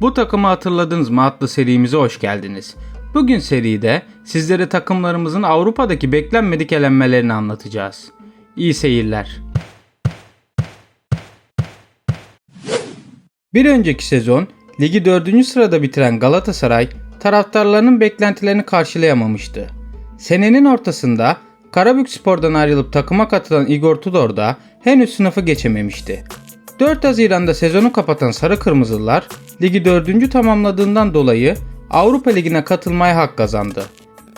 Bu takımı hatırladınız mı adlı serimize hoş geldiniz. Bugün seride sizlere takımlarımızın Avrupa'daki beklenmedik elenmelerini anlatacağız. İyi seyirler. Bir önceki sezon ligi 4. sırada bitiren Galatasaray taraftarlarının beklentilerini karşılayamamıştı. Senenin ortasında Karabükspor'dan ayrılıp takıma katılan Igor Tudor da henüz sınıfı geçememişti. 4 Haziran'da sezonu kapatan Sarı Kırmızılar ligi 4. tamamladığından dolayı Avrupa Ligi'ne katılmaya hak kazandı.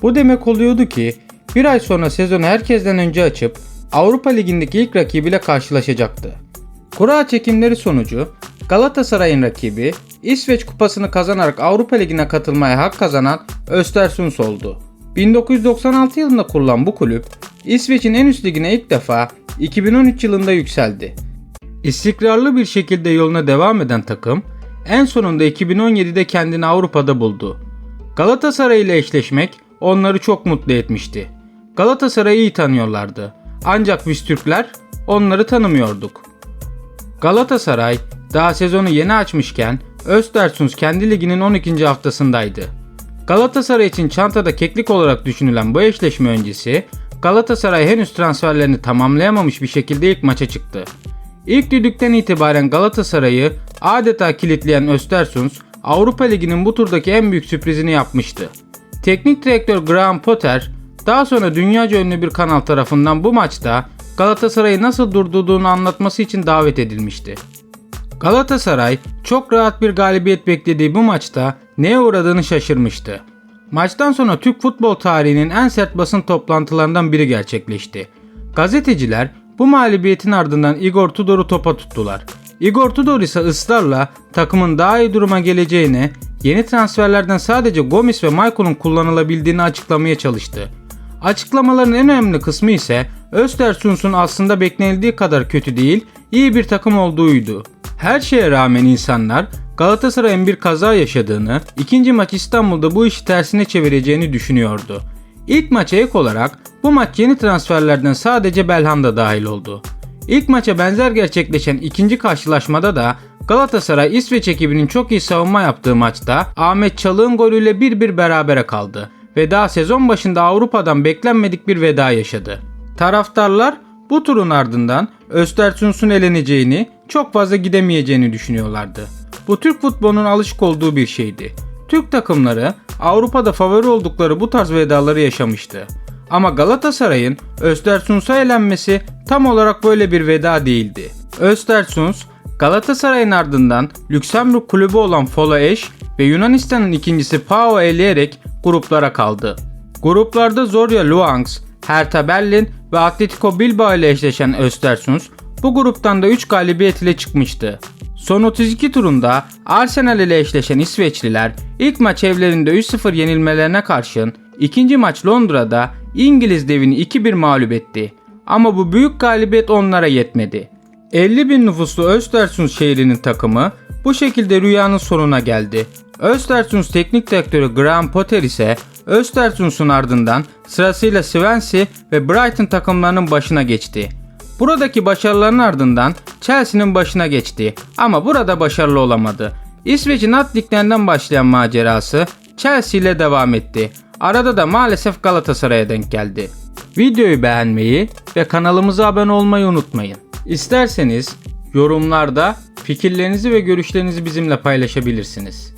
Bu demek oluyordu ki bir ay sonra sezonu herkesten önce açıp Avrupa Ligi'ndeki ilk rakibiyle karşılaşacaktı. Kura çekimleri sonucu Galatasaray'ın rakibi İsveç Kupası'nı kazanarak Avrupa Ligi'ne katılmaya hak kazanan Östersund oldu. 1996 yılında kurulan bu kulüp İsveç'in en üst ligine ilk defa 2013 yılında yükseldi. İstikrarlı bir şekilde yoluna devam eden takım en sonunda 2017'de kendini Avrupa'da buldu. Galatasaray ile eşleşmek onları çok mutlu etmişti. Galatasaray'ı iyi tanıyorlardı. Ancak biz Türkler onları tanımıyorduk. Galatasaray daha sezonu yeni açmışken Östersund kendi liginin 12. haftasındaydı. Galatasaray için çantada keklik olarak düşünülen bu eşleşme öncesi Galatasaray henüz transferlerini tamamlayamamış bir şekilde ilk maça çıktı. İlk düdükten itibaren Galatasaray'ı adeta kilitleyen Östersund Avrupa Ligi'nin bu turdaki en büyük sürprizini yapmıştı. Teknik direktör Graham Potter daha sonra dünyaca ünlü bir kanal tarafından bu maçta Galatasaray'ı nasıl durdurduğunu anlatması için davet edilmişti. Galatasaray çok rahat bir galibiyet beklediği bu maçta neye uğradığını şaşırmıştı. Maçtan sonra Türk futbol tarihinin en sert basın toplantılarından biri gerçekleşti. Gazeteciler bu mağlubiyetin ardından Igor Tudor'u topa tuttular. Igor Tudor ise ısrarla takımın daha iyi duruma geleceğine, yeni transferlerden sadece Gomis ve Maicon'un kullanılabildiğini açıklamaya çalıştı. Açıklamaların en önemli kısmı ise Östersund'un aslında beklenildiği kadar kötü değil, iyi bir takım olduğuydu. Her şeye rağmen insanlar Galatasaray'ın bir kaza yaşadığını, ikinci maç İstanbul'da bu işi tersine çevireceğini düşünüyordu. İlk maça ek olarak bu maç yeni transferlerden sadece Belhanda dahil oldu. İlk maça benzer gerçekleşen ikinci karşılaşmada da Galatasaray İsveç ekibinin çok iyi savunma yaptığı maçta Ahmet Çalık'ın golüyle 1-1 berabere kaldı ve daha sezon başında Avrupa'dan beklenmedik bir veda yaşadı. Taraftarlar bu turun ardından Östersund'un eleneceğini, çok fazla gidemeyeceğini düşünüyorlardı. Bu Türk futbolunun alışık olduğu bir şeydi. Türk takımları Avrupa'da favori oldukları bu tarz vedaları yaşamıştı. Ama Galatasaray'ın Östersund'a elenmesi tam olarak böyle bir veda değildi. Östersund, Galatasaray'ın ardından Lüksemburg kulübü olan Fola Eş ve Yunanistan'ın ikincisi PAOK'u eleyerek gruplara kaldı. Gruplarda Zorya Luhansk, Hertha Berlin ve Atletico Bilbao ile eşleşen Östersund bu gruptan da 3 galibiyet ile çıkmıştı. Son 32 turunda Arsenal ile eşleşen İsveçliler ilk maç evlerinde 3-0 yenilmelerine karşın ikinci maç Londra'da İngiliz devini 2-1 mağlup etti. Ama bu büyük galibiyet onlara yetmedi. 50 bin nüfuslu Östersund şehrinin takımı bu şekilde rüyanın sonuna geldi. Östersund teknik direktörü Graham Potter ise Östersund'un ardından sırasıyla Swansea ve Brighton takımlarının başına geçti. Buradaki başarıların ardından Chelsea'nin başına geçti ama burada başarılı olamadı. İsveç'in alt liglerinden başlayan macerası Chelsea ile devam etti. Arada da maalesef Galatasaray'a denk geldi. Videoyu beğenmeyi ve kanalımıza abone olmayı unutmayın. İsterseniz yorumlarda fikirlerinizi ve görüşlerinizi bizimle paylaşabilirsiniz.